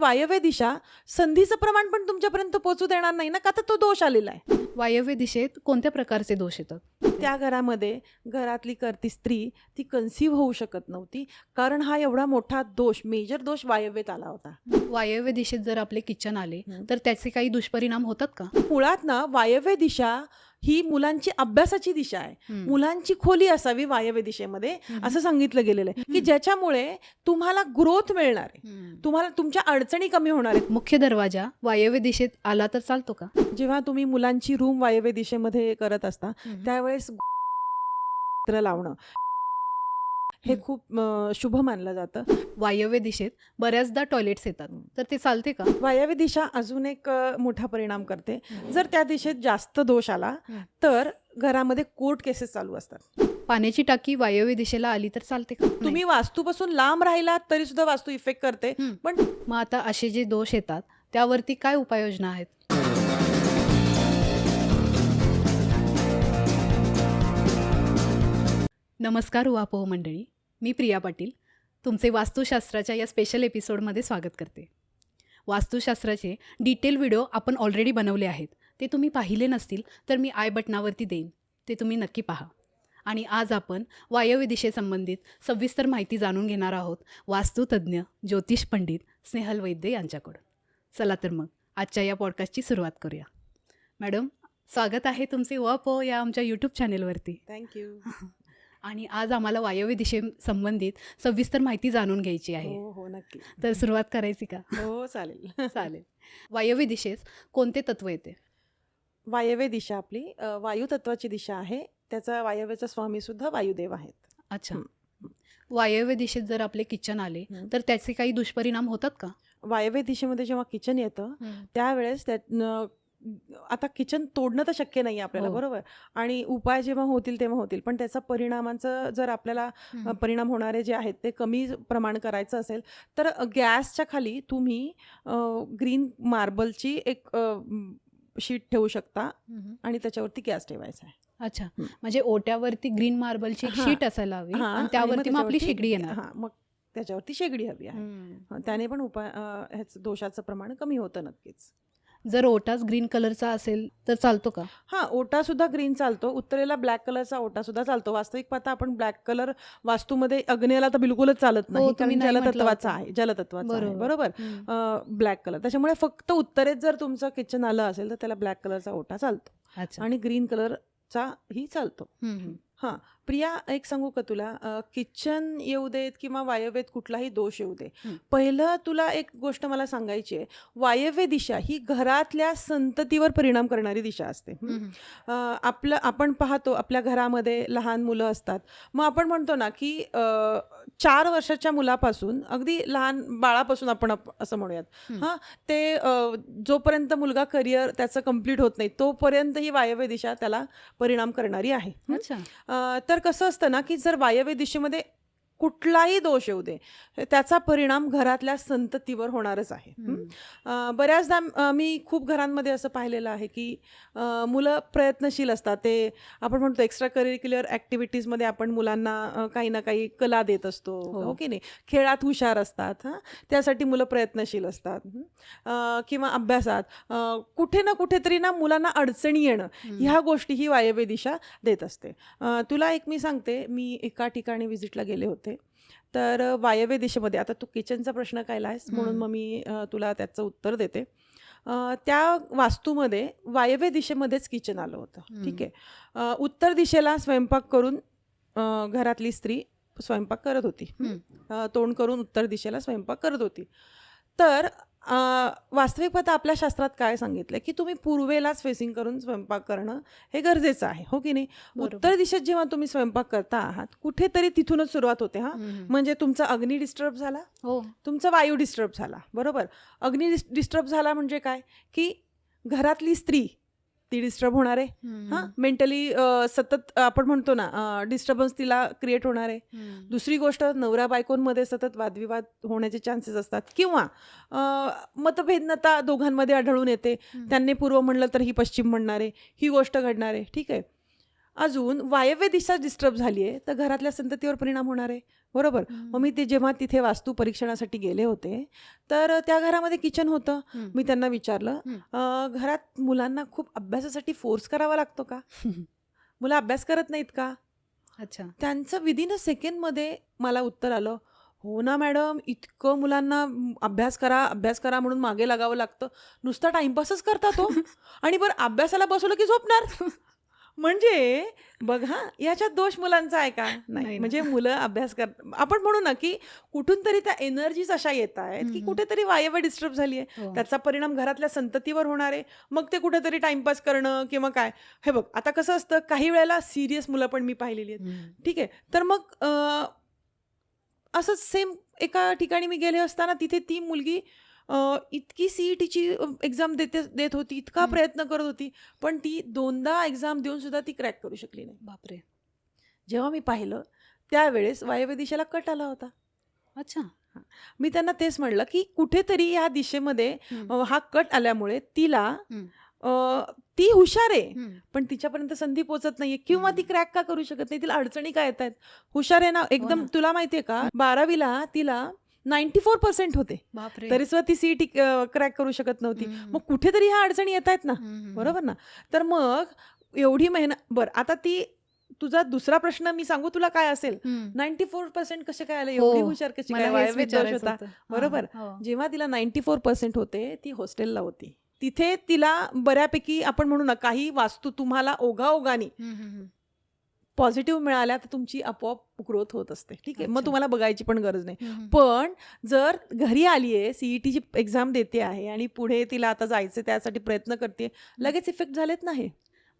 वायव्य दिशा संधीचं प्रमाण पण तुमच्यापर्यंत पोहोचू देणार नाही ना? का तर तो दोष आलेला आहे? वायव्य दिशेत कोणत्या प्रकारचे दोष येतात? त्या घरामध्ये घरातली करती स्त्री ती कन्सिव्ह होऊ शकत नव्हती. कारण हा एवढा मोठा दोष मेजर दोष वायव्येत आला होता. वायव्य दिशेत जर आपले किचन आले. तर त्याचे काही दुष्परिणाम होतात का? मुळात ना वायव्य दिशा ही मुलांची अभ्यासाची दिशा आहे. मुलांची खोली असावी वायव्य दिशेमध्ये. असं सांगितलं गेलेलं आहे की. ज्याच्यामुळे तुम्हाला ग्रोथ मिळणार आहे. तुम्हाला तुमच्या अडचणी कमी होणार आहेत मुख्य दरवाजा वायव्य दिशेत आला तर चालतो का जेव्हा तुम्ही मुलांची रूम वायव्य दिशेमध्ये करत असता त्यावेळेस लावणं हे. खूप अं, शुभ मानलं जातं. वायव्य दिशेत बऱ्याचदा टॉयलेट्स येतात. तर ते चालते का? वायव्य दिशा अजून एक अं, मोठा परिणाम करते. जर त्या दिशेत जास्त दोष आला हं. तर घरामध्ये कोर्ट केसेस चालू असतात. पाण्याची टाकी वायव्य दिशेला आली तर चालते का? तुम्ही वास्तूपासून लांब राहिलात तरी सुद्धा वास्तू इफेक्ट करते. हं. पण मग आता असे जे दोष येतात त्यावरती काय उपाययोजना आहेत? नमस्कार उहापोह मंडळी मी प्रिया पाटील. तुमचे वास्तुशास्त्राच्या या स्पेशल एपिसोडमध्ये स्वागत करते. वास्तुशास्त्राचे डिटेल व्हिडिओ आपण ऑलरेडी बनवले आहेत. ते तुम्ही पाहिले नसतील तर मी आय बटनावरती देईन. ते तुम्ही नक्की पहा. आणि आज आपण वायव्य दिशेसंबंधित सविस्तर माहिती जाणून घेणार आहोत वास्तुतज्ञ ज्योतिष पंडित स्नेहल वैद्य यांच्याकडून. चला तर मग आजच्या या पॉडकास्टची सुरुवात करूया. मॅडम स्वागत आहे तुमचे व पो या आमच्या यूट्यूब चॅनेलवरती थँक्यू आणि आज आम्हाला वायव्य दिशे संबंधित सविस्तर माहिती जाणून घ्यायची आहे. हो हो नक्की. तर सुरुवात करायची का? हो चालेल. चालेल. वायव्य दिशेस कोणते तत्व येते? वायव्य दिशा आपली वायू तत्वाची दिशा आहे. त्याचा वायव्याचा स्वामी सुद्धा वायुदेव आहेत. अच्छा. वायव्य दिशेत जर आपले किचन आले. तर त्याचे काही दुष्परिणाम होतात का? वायव्य दिशेमध्ये जेव्हा किचन येतं त्यावेळेस त्या आता किचन तोडणं तर शक्य नाही आपल्याला हो. बरोबर? आणि उपाय जेव्हा होतील तेव्हा होतील. पण त्याचा परिणामांचं जर आपल्याला परिणाम होणारे जे आहेत ते कमी प्रमाण करायचं असेल तर गॅसच्या खाली तुम्ही ग्रीन मार्बलची एक शीट ठेवू शकता हं. आणि त्याच्यावरती गॅस ठेवायचा आहे. अच्छा. हं. म्हणजे ओट्यावरती ग्रीन मार्बलची एक हां. शीट असायला हवी हां, आणि आणि त्यावरती मग आपली त्याच्यावरती- शेगडी येणार. हां. मग त्याच्यावरती शेगडी हवी आहे. हं. हं, त्याने पण उपाय अ, ह्याचं दोषाचं प्रमाण कमी होतं नक्कीच. जर ओटाच ग्रीन कलरचा असेल तर चालतो का? हा ओटा सुद्धा ग्रीन चालतो. उत्तरेला ब्लॅक कलरचा ओटा सुद्धा चालतो. वास्तविक पाहता आपण ब्लॅक कलर वास्तूमध्ये अग्नेला तर बिलकुलच चालत नाही. हो, तुम्ही नाही जलतत्वाचा. आहे. जलतत्वाचा आहे. बरोबर. बरोबर. Black colour. त्याच्यामुळे फक्त उत्तरेत जर तुमचं किचन आलं असेल तर त्याला ब्लॅक कलरचा ओटा चालतो. आणि ग्रीन कलरचा ही चालतो. हं. प्रिया एक सांगू का तुला? किचन येऊ देत किंवा वायव्येत कुठलाही दोष येऊ दे. पहिलं तुला एक गोष्ट मला सांगायची आहे. वायव्य दिशा ही घरातल्या संततीवर परिणाम करणारी दिशा असते. आपलं आपण पाहतो आपल्या घरामध्ये लहान मुलं असतात. मग आपण म्हणतो ना की चार वर्षाच्या मुलापासून अगदी लहान बाळापासून आपण असं म्हणूयात. हं. ते जोपर्यंत मुलगा करिअर त्याचं कंप्लीट होत नाही तोपर्यंत ही वायव्य दिशा त्याला परिणाम करणारी आहे. तर कसं असतं ना की जर वायव्य दिशेमध्ये कुठलाही दोष येऊ दे. त्याचा परिणाम घरातल्या संततीवर होणारच आहे. बऱ्याचदा मी खूप घरांमध्ये असं पाहिलेलं आहे की मुलं प्रयत्नशील असतात. ते आपण म्हणतो एक्स्ट्रा करिक्युलर ॲक्टिव्हिटीजमध्ये आपण मुलांना काही ना काही कला देत असतो. हो. हो की नाही? खेळात हुशार असतात. हां? त्यासाठी मुलं प्रयत्नशील असतात. किंवा अभ्यासात कुठे ना कुठेतरी ना मुलांना अडचणी येणं. ह्या गोष्टी ही वायव्य दिशा देत असते. तुला एक मी सांगते. मी एका ठिकाणी व्हिजिटला गेले होते. तर अ, वायव्य दिशेमध्ये आता तू किचनचा प्रश्न कायला आहेस म्हणून. मग मी तुला त्याचं उत्तर देते. त्या वास्तूमध्ये वायव्य दिशेमध्येच किचन आलं होतं. ठीक आहे. उत्तर दिशेला स्वयंपाक करून घरातली स्त्री स्वयंपाक करत होती. तोंड करून उत्तर दिशेला स्वयंपाक करत होती. तर वास्तविक पाहता आपल्या शास्त्रात काय सांगितलं की तुम्ही पूर्वेलाच फेसिंग करून स्वयंपाक करणं हे गरजेचं आहे हो की नाही. उत्तर दिशेत जेव्हा तुम्ही स्वयंपाक करता आहात कुठेतरी तिथूनच सुरुवात होते हं. म्हणजे तुमचा अग्नी डिस्टर्ब झाला? हो. तुमचा वायू डिस्टर्ब झाला बरोबर? अग्नी डिस्टर्ब झाला म्हणजे काय? की घरातली स्त्री ती डिस्टर्ब होणार आहे. हं, मेंटली सतत आपण म्हणतो ना डिस्टर्बन्स तिला क्रिएट होणार आहे. दुसरी गोष्ट नवरा बायकोंमध्ये सतत वादविवाद होण्याचे चान्सेस असतात. किंवा मतभेदनता दोघांमध्ये आढळून येते. त्यांनी पूर्व म्हणलं तर ही पश्चिम म्हणणार. आहे ही गोष्ट घडणार आहे. ठीक आहे. अजून वायव्य दिशा डिस्टर्ब झाली आहे तर घरातल्या संततीवर परिणाम होणार आहे. बरोबर? मग मी ते जेव्हा तिथे वास्तू परीक्षणासाठी गेले होते तर त्या घरामध्ये किचन होतं. मी त्यांना विचारलं हं. "अं, घरात मुलांना खूप अभ्यासासाठी फोर्स करावा लागतो का? मुलं अभ्यास करत नाहीत का? अच्छा. त्यांचं विदिन अ सेकंडमध्ये मला उत्तर आलं हो ना मॅडम इतकं मुलांना अभ्यास करा अभ्यास करा म्हणून मागे लागावं लागतं. नुसता टाइमपासच करता तो. आणि बरं अभ्यासाला बसवलं की झोपणार. म्हणजे बघ हा याच्यात दोष मुलांचा आहे का नाही. म्हणजे मुलं अभ्यास कर आपण म्हणू ना की कुठून तरी त्या एनर्जीज अशा येत आहेत की. कुठेतरी वायव्य डिस्टर्ब झाली आहे हो. त्याचा परिणाम घरातल्या संततीवर होणार आहे मग ते कुठेतरी टाइमपास करणं किंवा काय हे बघ आता कसं असतं काही वेळेला सिरियस मुलं पण मी पाहिलेली आहेत. ठीक आहे तर मग अ, असंच सेम एका ठिकाणी मी गेले असताना तिथे ती मुलगी इतकी सी ई टीची एक्झाम देते देत होती इतका हं. प्रयत्न करत होती पण ती दोनदा एक्झाम देऊन सुद्धा ती क्रॅक करू शकली नाही बापरे जेव्हा मी पाहिलं त्यावेळेस वायव्य दिशेला कट आला होता अच्छा मी त्यांना तेच म्हणलं की कुठेतरी या दिशेमध्ये हा कट आल्यामुळे तिला हं. ती हुशार आहे. पण तिच्यापर्यंत संधी पोचत नाहीये किंवा ती. क्रॅक का करू शकत नाही तिला अडचणी काय येत आहेत हुशार आहे ना एकदम ना. तुला माहितीये का बारावीला तिला नाईन्टी फोर पर्सेंट होते तरी सुद्धा ती सीईटी क्रॅक करू शकत नव्हती. मग कुठेतरी ह्या अडचणी येत आहेत ना. बरोबर ना तर मग एवढी मेहनत बरं आता ती तुझा दुसरा प्रश्न मी सांगू तुला काय असेल. नाईन्टी फोर पर्सेंट कसे काय आले हो, एवढी हुशार कशी काय होता बरोबर. हो. जेव्हा तिला नाईन्टी फोर पर्सेंट होते ती हॉस्टेलला होती तिथे तिला बऱ्यापैकी आपण म्हणू ना काही वास्तू तुम्हाला हम्म, हम्म. पॉझिटिव्ह मिळाल्या तर तुमची आपोआप ग्रोथ होत असते. ठीक आहे? मग. तुम्हाला बघायची पण गरज नाही. पण जर घरी आली आहे सीईटीची एक्झाम देते आहे आणि पुढे तिला आता जायचं त्यासाठी प्रयत्न करते लगेच इफेक्ट झालेत नाही.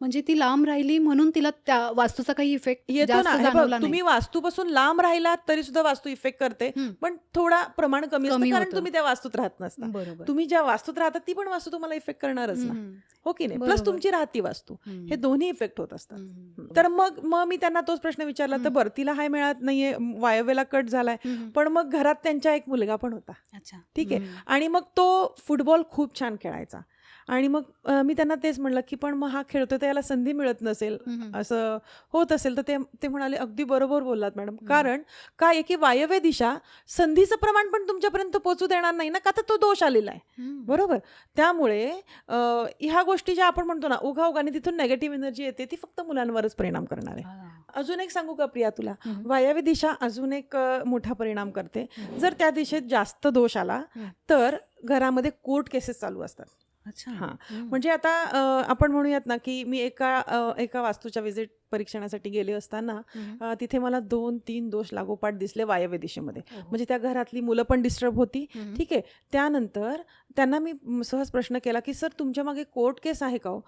म्हणजे ती लांब राहिली म्हणून तिला त्या वास्तूचा काही इफेक्ट येतो ना हे बघ, तुम्ही वास्तूपासून लांब राहिलात तरी सुद्धा वास्तू इफेक्ट करते. पण थोडा प्रमाण कमी असतं कमी कारण होतं. तुम्ही त्या वास्तूत राहत नसता बरोबर तुम्ही ज्या वास्तूत राहतात ती पण वास्तू तुम्हाला इफेक्ट करणारच ना हम्म, हो की नाही प्लस बरोबर. तुमची राहती वास्तू हम्म. हे दोन्ही इफेक्ट होत असतात हम्म. तर मग मग मी त्यांना तोच प्रश्न विचारला तर. बरं तिला हाय मिळत नाहीये वायव्यला कट झालाय हम्म. पण मग घरात त्यांच्या एक मुलगा पण होता अच्छा ठीक आहे. हम्म. आणि मग तो फुटबॉल खूप छान खेळायचा आणि मग अ, मी त्यांना तेच म्हणलं की पण मग हा खेळतोय तर याला संधी मिळत नसेल हम्म. असं होत असेल तर ते ते म्हणाले अगदी बरोबर बोललात मॅडम हम्म. कारण काय आहे की वायव्य दिशा संधीचं प्रमाण पण तुमच्यापर्यंत पोहोचू देणार नाही ना का तर तो दोष आलेला आहे हम्म. बरोबर त्यामुळे अ, ह्या गोष्टी ज्या आपण म्हणतो ना ओघाओघाने तिथून नेगेटिव्ह एनर्जी येते ती फक्त मुलांवरच परिणाम करणार आहे हा. अजून एक सांगू का प्रिया तुला हम्म. वायव्य दिशा अजून एक अ, मोठा परिणाम करते हम्म. जर त्या दिशेत जास्त दोष आला हम्म. तर घरामध्ये कोर्ट केसेस चालू असतात अच्छा हा. म्हणजे आता अ, आपण म्हणूयात ना की मी एका अ, एका वास्तूच्या विजिट परीक्षणासाठी गेले असताना. अ, तिथे मला दोन तीन दोष लागोपाठ दिसले वायव्य दिशेमध्ये. म्हणजे त्या घरातली मुलं पण डिस्टर्ब होती. ठीक आहे त्यानंतर त्यांना मी म, सहज प्रश्न केला की सर तुमच्या मागे कोर्ट केस आहे का हो.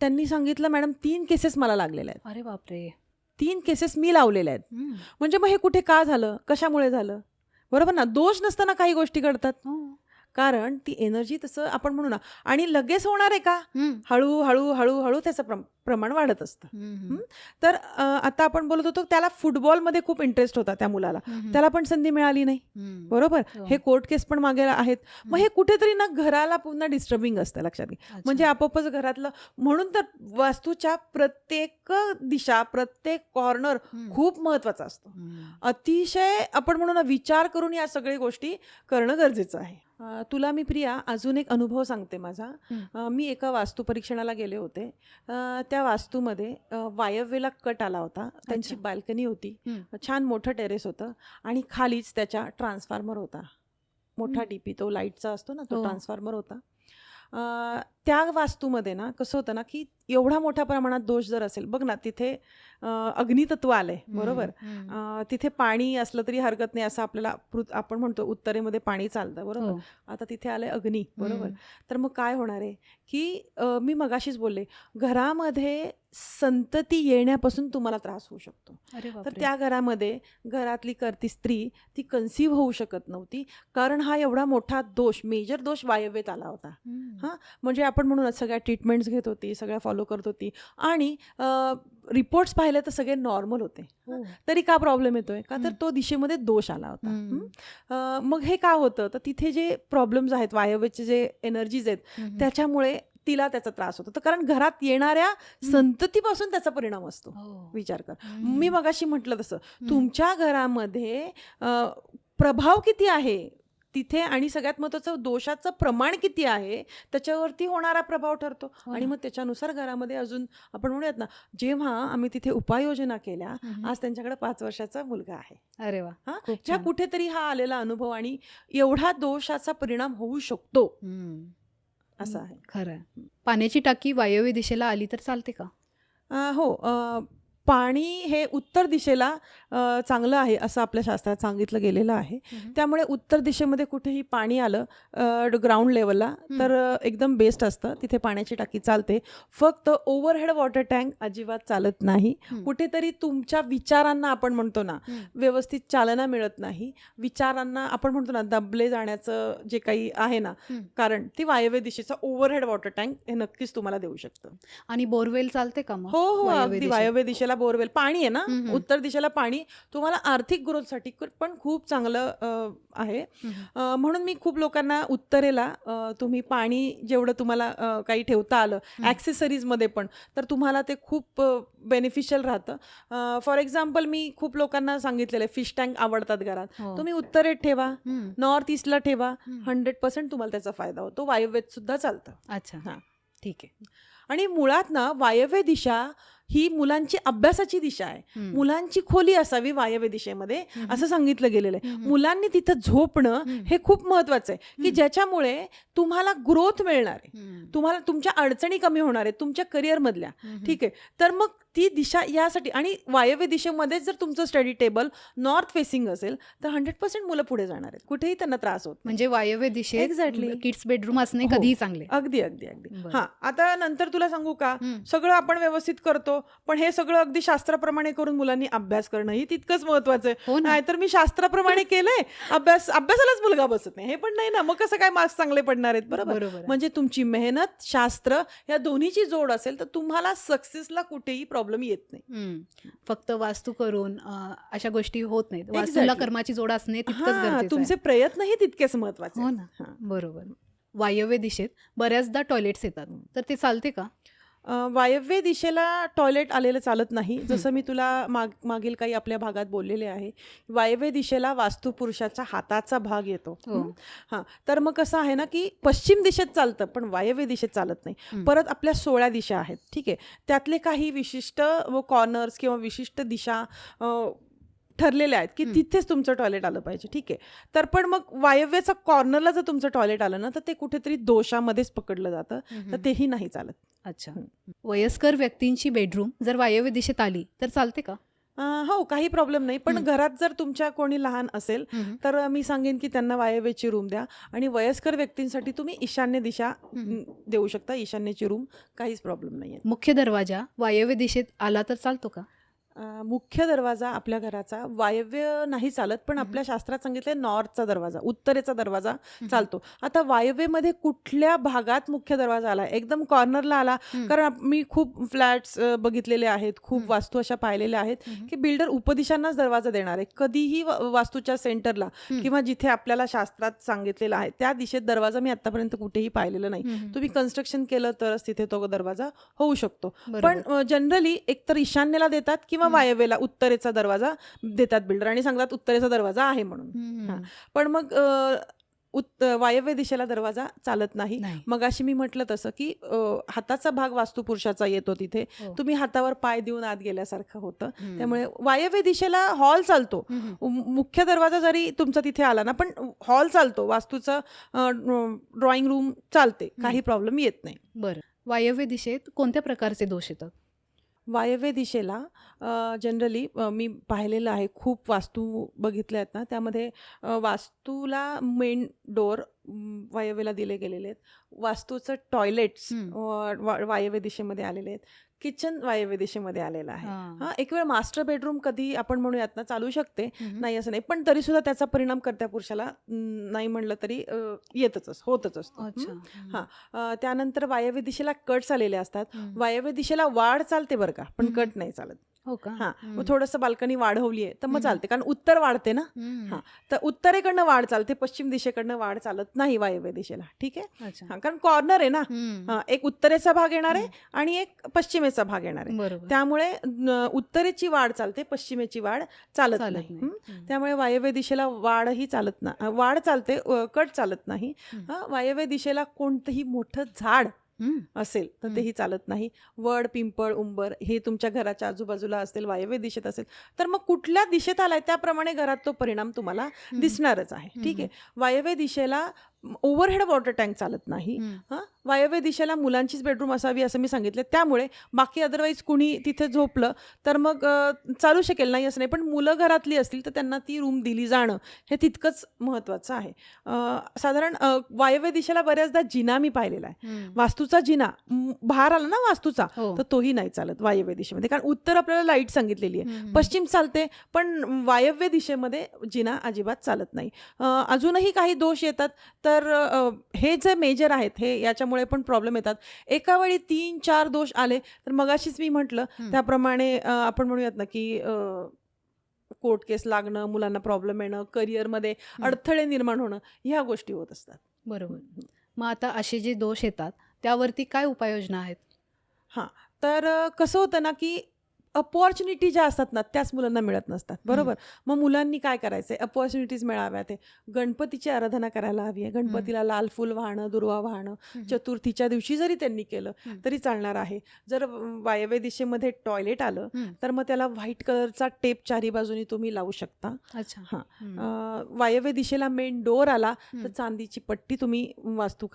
त्यांनी सांगितलं मॅडम तीन केसेस मला लागलेल्या आहेत अरे बापरे तीन केसेस मी लावलेल्या आहेत. म्हणजे मग हे कुठे का झालं कशामुळे झालं बरोबर ना दोष नसताना काही गोष्टी घडतात हो. कारण ती एनर्जी तसं आपण म्हणू ना आणि लगेच होणार आहे का हम्म. हळू हळू हळू हळू त्याचं प्रम- प्रमाण वाढत असतं. तर आता आपण बोलत होतो त्याला फुटबॉलमध्ये खूप इंटरेस्ट होता त्या मुलाला. त्याला पण संधी मिळाली नाही. बरोबर हो. हे कोर्ट केस पण मागे आहेत मग हे कुठेतरी ना घराला पुन्हा डिस्टर्बिंग असतं लक्षात घे. म्हणजे आपोआपच घरातलं म्हणून तर वास्तूच्या प्रत्येक दिशा प्रत्येक कॉर्नर. खूप महत्त्वाचा असतो. अतिशय आपण म्हणू ना विचार करून या सगळ्या गोष्टी करणं गरजेचं आहे तुला मी प्रिया अजून एक अनुभव सांगते माझा मी एका वास्तू परीक्षणाला गेले होते त्या वास्तूमध्ये वायव्येला कट आला होता त्यांची. बाल्कनी होती. छान मोठं टेरेस होतं आणि खालीच त्याच्या ट्रान्सफॉर्मर होता मोठा. डीपी तो लाईटचा असतो ना तो हो. ट्रान्सफॉर्मर होता त्या वास्तूमध्ये ना कसं होतं ना की एवढा मोठ्या प्रमाणात दोष जर असेल बघ ना तिथे अग्नितत्व आलंय बरोबर तिथे पाणी असलं तरी हरकत नाही असं आपल्याला आपण म्हणतो उत्तरेमध्ये पाणी चालतं बरोबर हो. आता तिथे आलंय अग्नी बरोबर. तर मग काय होणार आहे की मी मगाशीच बोलले घरामध्ये संतती येण्यापासून तुम्हाला त्रास होऊ शकतो तर. त्या घरामध्ये घरातली करती स्त्री ती कन्सिव्ह होऊ शकत नव्हती कारण हा एवढा मोठा दोष मेजर दोष वायव्येत आला होता. हा. म्हणजे आपण म्हणून सगळ्या ट्रीटमेंट्स घेत होती सगळ्या फॉलो करत होती आणि रिपोर्ट्स पाहिले तर सगळे नॉर्मल होते हो. तरी का प्रॉब्लेम येतोय का तर. तो दिशेमध्ये दोष आला होता मग हे का होतं तर तिथे जे प्रॉब्लेम्स आहेत वायव्यचे जे एनर्जीज आहेत. त्याच्यामुळे तिला त्याचा त्रास होतो तर कारण घरात येणाऱ्या संततीपासून त्याचा परिणाम असतो हो. विचार कर. मी मगाशी म्हटलं तसं. तुमच्या घरामध्ये प्रभाव किती आहे तिथे आणि सगळ्यात महत्वाचं दोषाचं प्रमाण किती आहे त्याच्यावरती होणारा प्रभाव ठरतो हो आणि. मग त्याच्यानुसार घरामध्ये अजून आपण म्हणूयात ना जेव्हा आम्ही तिथे उपाययोजना केल्या. आज त्यांच्याकडे पाच वर्षाचा मुलगा आहे अरे वा हा ज्या. कुठेतरी हा आलेला अनुभव आणि एवढा दोषाचा परिणाम होऊ शकतो. असं आहे खरं. पाण्याची टाकी वायव्य दिशेला आली तर चालते का अ, हो पाणी हे उत्तर दिशेला चांगलं आहे असं आपल्या शास्त्रात सांगितलं गेलेलं आहे. त्यामुळे उत्तर दिशेमध्ये कुठेही पाणी आलं ग्राउंड लेवलला तर एकदम बेस्ट असतं. तिथे पाण्याची टाकी चालते. फक्त ओव्हरहेड वॉटर टँक अजिबात चालत नाही. कुठेतरी तुमच्या विचारांना आपण म्हणतो ना. व्यवस्थित चालना मिळत नाही. विचारांना आपण म्हणतो ना दबले जाण्याचं जे काही आहे ना. कारण ती वायव्य दिशेचा ओव्हरहेड वॉटर टँक हे नक्कीच तुम्हाला देऊ शकतं. आणि बोरवेल चालते का हो हो अगदी? वायव्य दिशेला बोरवेल पाणी आहे ना. उत्तर दिशेला पाणी तुम्हाला आर्थिक ग्रोथसाठी पण खूप चांगलं आहे म्हणून मी खूप लोकांना उत्तरेला तुम्ही पाणी जेवढं तुम्हाला काही ठेवता आलं. ॲक्सेसरीजमध्ये पण तर तुम्हाला ते खूप बेनिफिशियल राहतं फॉर एक्झाम्पल मी खूप लोकांना सांगितलेलं आहे फिश टँक आवडतात घरात हो. तुम्ही उत्तरेत ठेवा. नॉर्थ ईस्टला ठेवा. हंड्रेड पर्सेंट तुम्हाला त्याचा फायदा होतो वायव्येत सुद्धा चालतं अच्छा हा. ठीक आहे आणि मुळात ना वायव्य दिशा ही मुलांची अभ्यासाची दिशा आहे. मुलांची खोली असावी वायव्य दिशेमध्ये. असं सांगितलं गेलेलं आहे. मुलांनी तिथं झोपणं. हे खूप महत्वाचं आहे की. ज्याच्यामुळे तुम्हाला ग्रोथ मिळणार आहे. तुम्हाला तुमच्या अडचणी कमी होणार आहेत तुमच्या करिअरमधल्या. ठीक आहे तर मग ती दिशा यासाठी आणि वायव्य दिशेमध्येच जर तुमचं स्टडी टेबल नॉर्थ फेसिंग असेल तर हंड्रेड पर्सेंट मुलं पुढे जाणार आहेत कुठेही त्यांना त्रास होत. म्हणजे वायव्य दिशेत Exactly. किड्स बेडरूम असणे हो. कधीही चांगले अगदी अगदी अगदी. हा आता नंतर तुला सांगू का. सगळं आपण व्यवस्थित करतो पण हे सगळं अगदी शास्त्राप्रमाणे करून मुलांनी अभ्यास करणं ही तितकंच महत्वाचं आहे. हो नाहीतर मी शास्त्राप्रमाणे केलंय अभ्यास अभ्यासालाच मुलगा बसत नाही. हे पण नाही ना. मग कसं काय मार्क्स चांगले पडणार आहेत? बरोबर. म्हणजे तुमची मेहनत शास्त्र या दोन्हीची जोड असेल तर तुम्हाला सक्सेसला कुठेही प्रॉब्लेम येत नाही. फक्त वास्तू करून अशा गोष्टी होत नाहीत. वास्तूला. कर्माची जोड असणे तितकंच तुमचे आहे. प्रयत्नही तितकेच महत्त्वाचे हो. ना. बरोबर. वायव्य दिशेत बऱ्याचदा टॉयलेट्स येतात. तर ते चालते का? अ, वायव्य दिशेला टॉयलेट आलेलं चालत नाही जसं मी तुला माग मागील काही आपल्या भागात बोललेले आहे वायव्य दिशेला वास्तुपुरुषाच्या हाताचा भाग येतो हो. हं? हां तर मग कसं आहे ना की पश्चिम दिशेत चालतं पण वायव्य दिशेत चालत नाही हं. परत आपल्या सोळा दिशा आहेत ठीक आहे त्यातले काही विशिष्ट कॉर्नर्स किंवा विशिष्ट दिशा अ, ठरलेल्या आहेत की. तिथेच तुमचं टॉयलेट आलं पाहिजे. ठीक आहे. तर पण मग वायव्याचा कॉर्नरला जर तुमचं टॉयलेट आलं ना तर ते कुठेतरी दोषामध्येच पकडलं जातं. तर. तेही नाही चालत. अच्छा. वयस्कर व्यक्तींची बेडरूम जर वायव्य दिशेत आली तर चालते का? हो काही प्रॉब्लेम नाही. पण. घरात जर तुमच्या कोणी लहान असेल तर मी सांगेन की त्यांना वायव्यची रूम द्या. आणि वयस्कर व्यक्तींसाठी तुम्ही ईशान्य दिशा देऊ शकता. ईशान्यची रूम काहीच प्रॉब्लेम नाही मुख्य दरवाजा वायव्य दिशेत आला तर चालतो का? मुख्य दरवाजा आपल्या घराचा वायव्य नाही चालत पण. आपल्या शास्त्रात सांगितलंय नॉर्थचा दरवाजा उत्तरेचा दरवाजा चालतो आता वायव्यमध्ये कुठल्या भागात मुख्य दरवाजा आला एकदम कॉर्नरला आला. कारण मी खूप फ्लॅट्स बघितलेले आहेत खूप. वास्तू अशा पाहिलेल्या आहेत. की बिल्डर उपदिशांनाच दरवाजा देणार आहे कधीही वास्तूच्या सेंटरला. किंवा जिथे आपल्याला शास्त्रात सांगितलेलं आहे त्या दिशेत दरवाजा मी आतापर्यंत कुठेही पाहिलेलं नाही. तुम्ही कन्स्ट्रक्शन केलं तरच तिथे तो दरवाजा होऊ शकतो पण. जनरली एकतर ईशान्येला देतात किंवा हं. वायव्येला उत्तरेचा दरवाजा देतात बिल्डर आणि सांगतात उत्तरेचा दरवाजा आहे म्हणून. पण मग उत वायव्य दिशेला दरवाजा चालत नाही. मग अशी मी म्हटलं तसं की हाताचा भाग वास्तुपुरुषाचा येतो तिथे. हो. तुम्ही हातावर पाय देऊन आत गेल्यासारखं होतं. त्यामुळे वायव्य दिशेला हॉल चालतो. मुख्य दरवाजा जरी तुमचा तिथे आला ना पण हॉल चालतो. वास्तूचं ड्रॉइंग रूम चालते. काही प्रॉब्लेम येत नाही. बरं. वायव्य दिशेत कोणत्या प्रकारचे दोष येतात? वायव्य दिशेला जनरली मी पाहिलेलं आहे. खूप वास्तू बघितल्या आहेत ना त्यामध्ये वास्तूला मेन डोअर वायव्यला दिले गेलेले आहेत. वास्तूचं टॉयलेट्स हम्म. वायव्य दिशेमध्ये आलेले आहेत. किचन वायव्य दिशेमध्ये आलेलं आहे हा. एक वेळ मास्टर बेडरूम कधी आपण म्हणूयात ना चालू शकते. नाही असं नाही पण तरी सुद्धा त्याचा परिणाम कर्त्या पुरुषाला नाही म्हणलं तरी येतच होतच असतो अच्छा हं? त्यानंतर वायव्य दिशेला कट्स आलेले असतात. वायव्य दिशेला वाढ चालते बरं का पण. कट नाही चालत हो का हा. मग थोडंसं बाल्कनी वाढवली आहे तर मग. चालते कारण उत्तर वाढते ना. हा. तर उत्तरेकडनं वाढ चालते पश्चिम दिशेकडनं वाढ चालत नाही वायव्य दिशेला ठीक आहे हा, कारण कॉर्नर आहे ना. हा, एक उत्तरेचा भाग येणार आहे आणि एक पश्चिमेचा भाग येणार आहे त्यामुळे उत्तरेची वाढ चालते पश्चिमेची वाढ चालत नाही हं? त्यामुळे वायव्य दिशेला वाढही चालत नाही वाढ चालते कट चालत नाही. हा, वायव्य दिशेला कोणतंही मोठं झाड. असेल तर हं. तेही चालत नाही. वड पिंपळ उंबर हे तुमच्या घराच्या आजूबाजूला असेल वायव्य दिशेत असेल तर मग कुठल्या दिशेत आलाय त्याप्रमाणे घरात तो परिणाम तुम्हाला. दिसणारच आहे. ठीक आहे. वायव्य दिशेला ओव्हरहेड वॉटर टँक चालत नाही. हां? वायव्य दिशेला मुलांचीच बेडरूम असावी असं मी सांगितलं. त्यामुळे बाकी अदरवाईज कुणी तिथे झोपलं तर मग चालू शकेल नाही असं नाही. पण मुलं घरातली असतील तर त्यांना ती रूम दिली जाणं हे तितकंच महत्त्वाचं आहे. साधारण वायव्य दिशेला बऱ्याचदा जिना मी पाहिलेला आहे. वास्तूचा जिना. बाहेर आला ना वास्तूचा हो. तर तोही नाही चालत वायव्य दिशेमध्ये. कारण उत्तर आपल्याला लाइट सांगितलेली आहे. पश्चिम चालते पण वायव्य दिशेमध्ये जिना अजिबात चालत नाही. अजूनही काही दोष येतात. तर हे जे मेजर आहेत हे याच्यामुळे पण प्रॉब्लेम येतात. एका वेळी तीन चार दोष आले तर मगाशीच मी म्हटलं हं. त्याप्रमाणे आपण म्हणूयात ना की कोर्ट केस लागणं मुलांना प्रॉब्लेम येणं करिअरमध्ये हं. अडथळे निर्माण होणं ह्या गोष्टी होत असतात. बरोबर. मग आता असे जे दोष येतात त्यावरती काय उपाययोजना आहेत? तर अ, कसं होतं ना की अपॉर्च्युनिटी ज्या असतात ना त्याच मुलांना मिळत नसतात. बरोबर? मग मुलांनी काय करायचं आहे अपॉर्च्युनिटीज मिळाव्या ते. गणपतीची आराधना करायला हवी आहे. गणपतीला लाल फुल वाहणं दुर्वा वाहणं चतुर्थीच्या दिवशी जरी त्यांनी केलं. तरी चालणार आहे. जर वायव्य दिशेमध्ये टॉयलेट आलं. तर मग त्याला व्हाईट कलरचा टेप चारी बाजूनी तुम्ही लावू शकता. अच्छा. हा. वायव्य दिशेला मेन डोर आला तर. चांदीची पट्टी तुम्ही वास्तू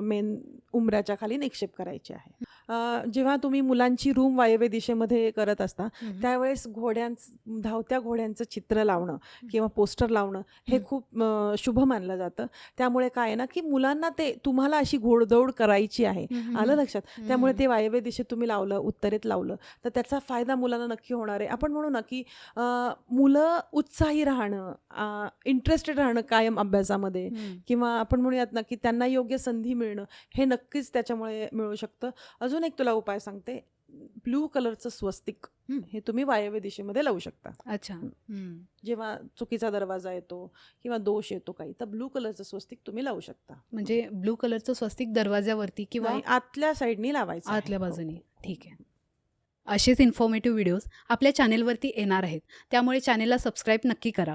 मेन उमऱ्याच्या खाली निक्षेप करायची आहे. जेव्हा तुम्ही मुलांची रूम वायव्य दिशेमध्ये करत असता. त्यावेळेस घोड्यां धावत्या घोड्यांचं चित्र लावणं किंवा पोस्टर लावणं हे. खूप शुभ मानलं जातं त्यामुळे काय आहे ना की मुलांना ते तुम्हाला अशी घोडदौड करायची आहे. आलं लक्षात त्यामुळे. ते वायव्य दिशेत तुम्ही लावलं उत्तरेत लावलं तर त्याचा फायदा मुलांना नक्की होणार आहे आपण म्हणू ना की मुलं उत्साही राहणं इंटरेस्टेड राहणं कायम अभ्यासामध्ये. किंवा आपण म्हणूयात ना की त्यांना योग्य संधी मिळणं हे नक्कीच त्याच्यामुळे मिळू शकतं अजून एक तुला उपाय सांगते. ब्लू कलरचं स्वस्तिक हं. तुम्ही वायव्य दिशेमध्ये लावू शकता. अच्छा. जेव्हा चुकीचा दरवाजा येतो किंवा दोष येतो काही तर ब्लू कलरचं स्वस्तिक तुम्ही लावू शकता. म्हणजे ब्लू कलरचं स्वस्तिक दरवाज्यावरती किंवा आतल्या साईडनी लावायचं. आतल्या हो. बाजूने. ठीक आहे. असेच इन्फॉर्मेटिव्ह व्हिडिओज आपल्या चॅनेलवरती येणार आहेत. त्यामुळे चॅनेलला सबस्क्राईब नक्की करा.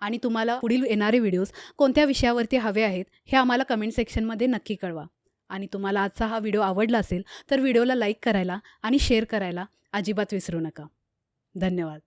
आणि तुम्हाला पुढील येणारे व्हिडिओज कोणत्या विषयावरती हवे आहेत हे आम्हाला कमेंट सेक्शनमध्ये नक्की कळवा. आणि तुम्हाला आजचा हा व्हिडिओ आवडला असेल तर व्हिडिओला लाईक करायला आणि शेअर करायला अजिबात विसरू नका. धन्यवाद.